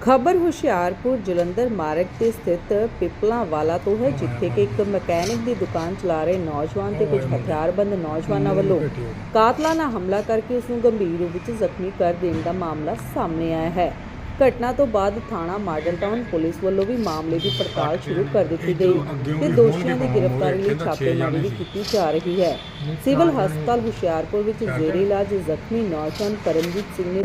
ਖਬਰ ਹੁਸ਼ਿਆਰਪੁਰ ਜਲੰਧਰ ਮਾਰਗ ਤੇ ਸਥਿਤ ਪਿਪਲਾਂ ਵਾਲਾ ਤੋਂ ਹੈ, ਜਿੱਥੇ ਕਿ ਇੱਕ ਮਕੈਨਿਕ ਦੀ ਦੁਕਾਨ ਚਲਾ ਰਹੇ ਨੌਜਵਾਨ ਤੇ ਕੁਝ ਹਥਿਆਰਬੰਦ ਨੌਜਵਾਨਾਂ ਵੱਲੋਂ ਕਾਤਲਾਨਾ ਹਮਲਾ ਕਰਕੇ ਉਸ ਨੂੰ ਗੰਭੀਰ ਰੂਪ ਵਿੱਚ ਜ਼ਖਮੀ ਕਰ ਦੇਣ ਦਾ ਮਾਮਲਾ ਸਾਹਮਣੇ ਆਇਆ ਹੈ। ਘਟਨਾ ਤੋਂ ਬਾਅਦ ਥਾਣਾ ਮਾਡਲ ਟਾਊਨ ਪੁਲਿਸ ਵੱਲੋਂ ਵੀ ਮਾਮਲੇ ਦੀ ਪੜਤਾਲ ਸ਼ੁਰੂ ਕਰ ਦਿੱਤੀ ਗਈ ਤੇ ਦੋਸ਼ੀਆਂ ਦੀ ਗ੍ਰਿਫਤਾਰੀ ਲਈ ਛਾਪੇਮਾਰੀ ਵੀ ਕੀਤੀ ਜਾ ਰਹੀ ਹੈ। ਸਿਵਲ ਹਸਪਤਾਲ ਹੁਸ਼ਿਆਰਪੁਰ ਵਿੱਚ ਜ਼ੇਰੇ ਇਲਾਜ ਜ਼ਖਮੀ ਨੌਜਵਾਨ ਪਰਮਜੀਤ ਸਿੰਘ ਨੇ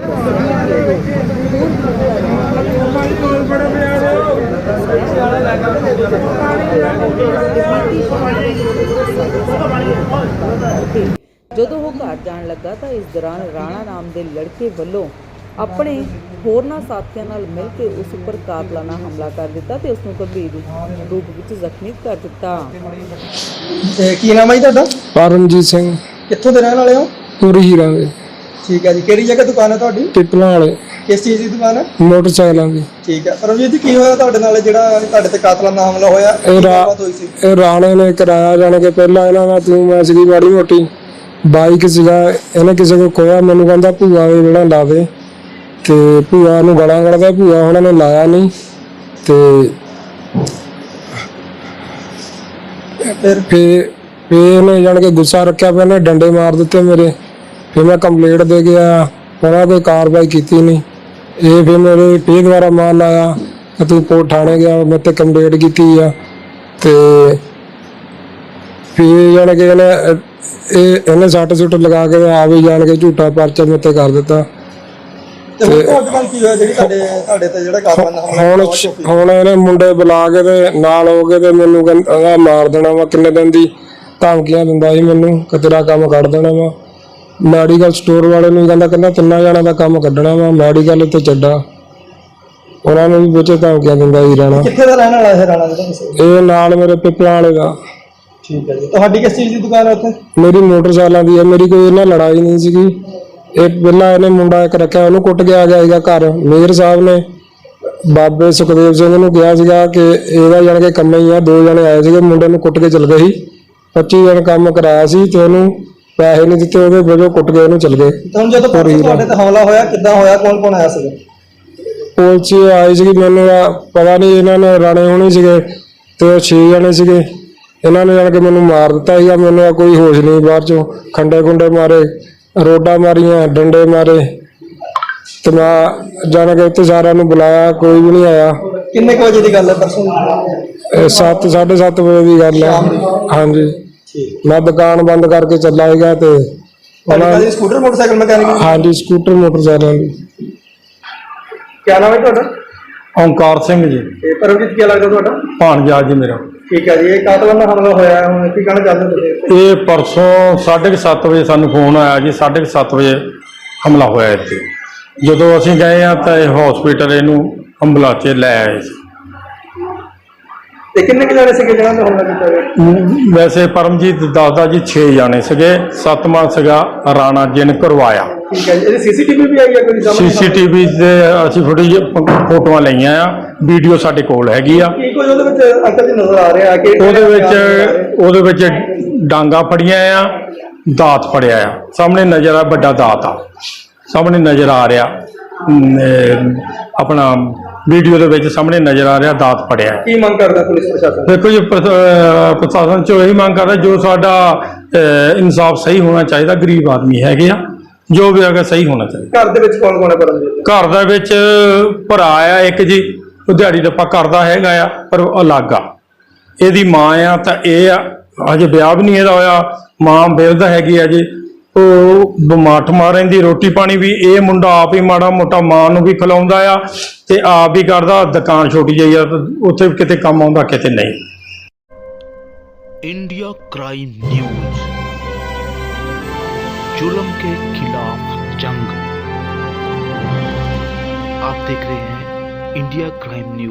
ਜਦੋਂ ਉਹ ਘਰ ਜਾਣ ਲੱਗਾ ਤਾਂ ਇਸ ਦੌਰਾਨ ਰਾਣਾ ਨਾਮ ਦੇ ਲੜਕੇ ਵੱਲੋਂ ਆਪਣੇ ਹੋਰਨਾਂ ਸਾਥੀਆਂ ਨਾਲ ਮਿਲ ਕੇ ਉਸ ਉੱਪਰ ਕਾਤਲਾਨਾ ਹਮਲਾ ਕਰ ਦਿੱਤਾ ਤੇ ਉਸ ਨੂੰ ਗੰਭੀਰ ਰੂਪ ਵਿੱਚ ਜ਼ਖਮੀ ਕਰ ਦਿੱਤਾ। ਤੇ ਕੀ ਨਾਮ ਹੈ ਜੀ ਤੁਹਾਡਾ? ਪਰਮਜੀਤ ਸਿੰਘ। ਕਿੱਥੋਂ ਦੇ ਰਹਿਣ ਵਾਲੇ ਹੋ? ਪੂਰੀ ਹੀਰਾਂ ਦੇ। ਠੀਕ ਹੈ ਜੀ ਕਿਹੜੀ ਜਗ੍ਹਾ ਦੁਕਾਨ ਹੈ ਤੁਹਾਡੀ? ਟਿਪਲਾਂ ਵਾਲੇ। ਕਿਸ ਚੀਜ਼ ਦੀ ਦੁਕਾਨ ਹੈ? ਮੋਟਰਸਾਈਕਲਾਂ ਦੀ। ਠੀਕ ਹੈ। ਪਰਮਜੀਤ ਜੀ ਕੀ ਹੋਇਆ ਤੁਹਾਡੇ ਨਾਲ? ਜਿਹੜਾ ਤੁਹਾਡੇ ਤੇ ਕਾਤਲਾਨਾ ਹਮਲਾ ਹੋਇਆ ਇਹ ਰਾ- ਗੱਲਬਾਤ ਹੋਈ ਸੀ? ਇਹ ਰਾਣੇ ਨੇ ਕਰਾਇਆ ਜਾਣ ਕੇ ਪਹਿਲਾਂ ਇਹਨਾਂ ਦਾ ਤੂੰ ਮੈਂ ਸੀਗੀ ਮਾੜੀ ਮੋਟੀ। ਬਾਈਕ ਸੀਗਾ ਇਹਨੇ ਕਿਸੇ ਕੋ ਖੋਇਆ ਮੈਨੂੰ ਕਹਿੰਦਾ ਭੂਆ ਇਹ ਜਿਹੜਾ ਲਾਵੇ ਤੇ ਭੂਆ ਨੂੰ ਗਾਲਾਂ ਕੱਢਦਾ ਭੂਆ ਉਹਨਾਂ ਨੇ ਲਾਇਆ ਨਹੀਂ ਤੇ ਫਿਰ ਫੇ ਫੇ ਇਹਨੇ ਜਾਣ ਕੇ ਗੁੱਸਾ ਰੱਖਿਆ ਫਿਰ ਇਹਨੇ ਡੰਡੇ ਮਾਰ ਦਿੱਤੇ ਮੇਰੇ, ਫਿਰ ਮੈਂ ਕੰਪਲੇਂਟ ਦੇ ਗਿਆ ਉਹਨਾਂ ਕੋਈ ਕਾਰਵਾਈ ਕੀਤੀ ਨਹੀਂ। ਇਹ ਫਿਰ ਮੇਰੇ ਫੇਰ ਦੁਆਰਾ ਮਾਲ ਲਾਇਆ ਕਿ ਤੂੰ ਪੋ ਥਾਣੇ ਗਿਆ ਮੈਂ ਤੇ ਕੰਪਲੇਂਟ ਕੀਤੀ ਆ ਤੇ ਫਿਰ ਜਾਣ ਕੇ ਇਹਨੇ, ਇਹ ਇਹਨੇ ਸੱਟ ਸੁੱਟ ਲਗਾ ਕੇ ਆ ਵੀ ਜਾਣ ਕੇ ਝੂਠਾ ਪਰਚਾ ਮੇਰੇ ਤੇ ਕਰ ਦਿੱਤਾ। ਤੇ ਹੁਣ ਤੁਹਾਡੇ ਨਾਲ ਕੀ ਹੋਇਆ ਜਿਹੜੀ ਤੁਹਾਡੇ ਤੁਹਾਡੇ ਤੇ ਜਿਹੜਾ ਕਾਤਲਾਨਾ ਹਮਲਾ ਹੁਣ ਹੋਇਆ ਹੁਣ ਇਹਨੇ ਮੁੰਡੇ ਬੁਲਾ ਕੇ ਤੇ ਨਾਲ ਹੋ ਕੇ ਤੇ ਮੈਨੂੰ ਕਹਿੰਦਾ ਮਾਰ ਦੇਣਾ ਵਾ ਕਿੰਨੇ ਦਿਨ ਦੀ ਧਮਕੀਆਂ ਦਿੰਦਾ ਸੀ ਮੈਨੂੰ ਕਿ ਤੇਰਾ ਕੰਮ ਕੱਢ ਦੇਣਾ ਵਾ। ਮੈਡੀਕਲ ਸਟੋਰ ਵਾਲੇ ਨੂੰ ਕਹਿੰਦਾ ਕਹਿੰਦਾ ਤਿੰਨਾਂ ਜਣਾਂ ਦਾ ਕੰਮ ਕੱਢਣਾ ਵਾ ਮੈਡੀਕਲ ਤੇ ਚੱਡਾ। ਉਹਨਾਂ ਨੂੰ ਵੀ ਵਿੱਚ ਧਮਕੀਆਂ ਦਿੰਦਾ ਹੀ ਰਹਿਣਾ ਕਿੱਥੇ ਦਾ ਰਹਿਣ ਵਾਲਾ ਹੈ ਰਾਣਾ ਜਿਹੜਾ ਤੁਸੀਂ ਇਹ ਨਾਲ ਮੇਰੇ ਪਿੱਪਲਾਂ ਵਾਲੇ ਦਾ। ਠੀਕ ਹੈ ਜੀ। ਤੁਹਾਡੀ ਕਿਸ ਚੀਜ਼ ਦੀ ਦੁਕਾਨ ਹੈ ਉੱਥੇ? ਮੇਰੀ ਮੋਟਰਸਾਈਕਲਾਂ ਦੀ ਹੈ ਮੇਰੀ ਕੋਈ ਇਹਨਾਂ ਲੜਾਈ ਨਹੀਂ ਸੀਗੀ। ਇਹ ਪਹਿਲਾਂ ਇਹਨੇ ਮੁੰਡਾ ਇੱਕ ਰੱਖਿਆ ਉਹਨੂੰ ਕੁੱਟ ਕੇ ਆ ਗਿਆ ਸੀਗਾ ਘਰ। ਮੇਅਰ ਸਾਹਿਬ ਨੇ ਬਾਬੇ ਸੁਖਦੇਵ ਸਿੰਘ ਨੂੰ ਕਿਹਾ ਸੀਗਾ ਕਿ ਇਹਦਾ ਜਾਣ ਕੇ ਕੰਮ ਹੀ ਆ ਦੋ ਜਣੇ ਆਏ ਸੀਗੇ ਮੁੰਡੇ ਨੂੰ ਕੁੱਟ ਕੇ ਚਲ ਗਏ ਸੀ। 25 ਦਿਨ ਕੰਮ ਕਰਾਇਆ ਸੀ ਤੇ ਉਹਨੂੰ ਪੈਸੇ ਨਹੀਂ ਦਿੱਤੇ ਉਹਦੇ ਵਜੋਂ ਕੁੱਟ ਕੇ ਉਹਨੂੰ ਚਲ ਗਏ। ਤੇ ਹੁਣ ਜਦੋਂ ਤੁਹਾਡੇ ਤੇ ਹਮਲਾ ਹੋਇਆ ਕਿੱਦਾਂ ਹੋਇਆ ਕੌਣ ਕੌਣ ਆਇਆ ਸੀਗਾ? ਪੁਲਿਸ ਆਈ ਸੀਗੀ ਮੈਨੂੰ ਆ ਪਤਾ ਨਹੀਂ ਇਹਨਾਂ ਨੇ ਰਾਣੇ ਹੋਣੇ ਸੀਗੇ ਤੇ ਉਹ 6 ਜਣੇ ਸੀਗੇ। ਇਹਨਾਂ ਨੇ ਜਾਣ ਕੇ ਮੈਨੂੰ ਮਾਰ ਦਿੱਤਾ ਸੀਗਾ ਮੈਨੂੰ ਕੋਈ ਹੋਸ਼ ਨਹੀਂ ਬਾਹਰ ਚੋਂ ਖੰਡੇ ਖੁੰਡੇ ਮਾਰੇ। ਰੋਡਾ ਮਾਰੀਆਂ ਡੰਡੇ ਮਾਰੇ ਤੇ ਮੈਂ ਜਾਣ ਕੇ ਉੱਥੇ ਸਾਰਿਆਂ ਨੂੰ ਬੁਲਾਇਆ ਕੋਈ ਵੀ ਨਹੀਂ ਆਇਆ। ਕਿੰਨੇ ਕੁ ਵਜੇ ਦੀ ਗੱਲ ਹੈ ਪਰਸੋਂ? 7 7:30 ਵਜੇ ਦੀ ਗੱਲ ਹੈ। ਹਾਂਜੀ। ਠੀਕ। ਮੈਂ ਦੁਕਾਨ ਬੰਦ ਕਰਕੇ ਚੱਲਾ ਸੀਗਾ ਤੇ ਉਹਨਾਂ ਸਕੂਟਰ ਮੋਟਰਸਾਈਕਲ ਮਕੈਨਿਕ ਹਾਂਜੀ ਸਕੂਟਰ ਮੋਟਰਸਾਈਕਲ ਦੀ। ਕੀ ਨਾਮ ਹੈ ਤੁਹਾਡਾ? ਓਂਕਾਰ ਸਿੰਘ ਜੀ। ਤੇ ਪਰਮਜੀਤ ਕੀ ਲੱਗਦਾ ਤੁਹਾਡਾ? ਭਾਣਜਾ ਜੀ ਮੇਰਾ। ਠੀਕ ਹੈ ਜੀ ਇਹ ਕਾਤਲਾਨਾ ਹਮਲਾ ਹੋਇਆ ਹੈ, ਹੁਣ ਕੀ ਕਹਿਣਾ ਚਾਹੁੰਦੇ ਤੁਸੀਂ? ਇਹ ਪਰਸੋਂ 7:30 ਵਜੇ ਸਾਨੂੰ ਫੋਨ ਆਇਆ ਜੀ 7:30 ਵਜੇ ਹਮਲਾ ਹੋਇਆ ਇੱਥੇ। ਜਦੋਂ ਅਸੀਂ ਗਏ ਆ ਤਾਂ ਇਹ ਹਸਪੀਟਲ ਇਹਨੂੰ ਐਂਬੂਲੈਂਸ 'ਚ ਲੈ ਆਏ ਸੀ। ਤੇ ਕਿੰਨੇ ਕੁ ਜਾਣੇ ਸੀਗੇ ਜਿਹਨਾਂ ਤੇ ਹਮਲਾ ਕੀਤਾ ਗਿਆ ਵੈਸੇ ਪਰਮਜੀਤ ਦੱਸਦਾ ਜੀ 6 ਜਾਣੇ ਸੀਗੇ ਸੱਤਵਾਂ ਸੀਗਾ ਰਾਣਾ ਜਿਨ ਕਰਵਾਇਆ। ਠੀਕ ਹੈ ਜੀ ਇਹਦੀ ਸੀਸੀਟੀਵੀ ਵੀ ਆਈ ਹੈ ਕੋਈ ਸਾਹਮਣੇ? ਸੀਸੀਟੀਵੀ ਦੇ ਅਸੀਂ ਫੁਟੇਜ ਫੋਟੋਆਂ ਲਈਆਂ ਆ ਵੀਡੀਓ ਸਾਡੇ ਕੋਲ ਹੈਗੀ ਆ। ਕੀ ਕੁਝ ਉਹਦੇ ਵਿੱਚ ਅੰਕਲ ਜੀ ਨਜ਼ਰ ਆ ਰਿਹਾ ਕਿ ਉਹਦੇ ਵਿੱਚ ਉਹਦੇ ਵਿੱਚ ਡਾਂਗਾ ਫੜੀਆਂ ਆ ਦਾਤ ਫੜਿਆ ਆ। ਸਾਹਮਣੇ ਨਜ਼ਰ ਆ ਵੱਡਾ ਦਾਤ ਆ। ਸਾਹਮਣੇ ਨਜ਼ਰ ਆ ਰਿਹਾ ਅਮ, ਆਪਣਾ ਵੀਡੀਓ ਦੇ ਵਿੱਚ ਸਾਹਮਣੇ ਨਜ਼ਰ ਆ ਰਿਹਾ ਦਾਤ ਫੜਿਆ ਹੈ। ਕੀ ਮੰਗ ਕਰਦਾ ਪੁਲਿਸ ਪ੍ਰਸ਼ਾਸਨ? ਦੇਖੋ ਜੀ ਅਹ, ਪ੍ਰਸ਼ਾਸਨ ਚੋਂ ਇਹੀ ਮੰਗ ਕਰਦਾ ਜੋ ਸਾਡਾ ਅਹ, ਇਨਸਾਫ ਸਹੀ ਹੋਣਾ ਚਾਹੀਦਾ ਗਰੀਬ ਆਦਮੀ ਹੈਗੇ ਆ ਜੋ ਵੀ ਹੈਗਾ ਸਹੀ ਹੋਣਾ ਚਾਹੀਦਾ। ਘਰ ਦੇ ਵਿੱਚ ਕੌਣ ਕੌਣ ਹੈ ਪਰਮਜੀਤ ਘਰ ਦੇ ਵਿੱਚ ਭਰਾ ਆ ਇੱਕ ਜੀ ਉਹ ਦਿਹਾੜੀ ਦੱਪਾ ਕਰਦਾ ਹੈਗਾ ਆ ਪਰ ਉਹ ਅਲੱਗ ਆ। ਇਹਦੀ ਮਾਂ ਆ ਤਾਂ ਇਹ ਆ ਅਜੇ ਵਿਆਹ ਵੀ ਨਹੀਂ ਇਹਦਾ ਹੋਇਆ ਮਾਂ ਬਿਰਧ ਹੈਗੀ ਆ ਜੀ। ਉਹ ਬਿਮਾਰ ਠਮਾਰ ਰਹਿੰਦੀ ਰੋਟੀ ਪਾਣੀ ਵੀ ਇਹ ਮੁੰਡਾ ਆਪ ਹੀ ਮਾੜਾ ਮੋਟਾ ਮਾਂ ਨੂੰ ਵੀ ਖਿਲਾਉਂਦਾ ਆ ਤੇ ਆਪ ਹੀ ਕਰਦਾ ਦੁਕਾਨ ਛੋਟੀ ਜਿਹੀ ਆ ਤੇ ਉੱਥੇ ਕਿਤੇ ਕੰਮ ਆਉਂਦਾ ਕਿਤੇ ਨਹੀਂ इंडिया क्राइम न्यूज जुल्म के खिलाफ जंग आप देख रहे हैं इंडिया क्राइम न्यूज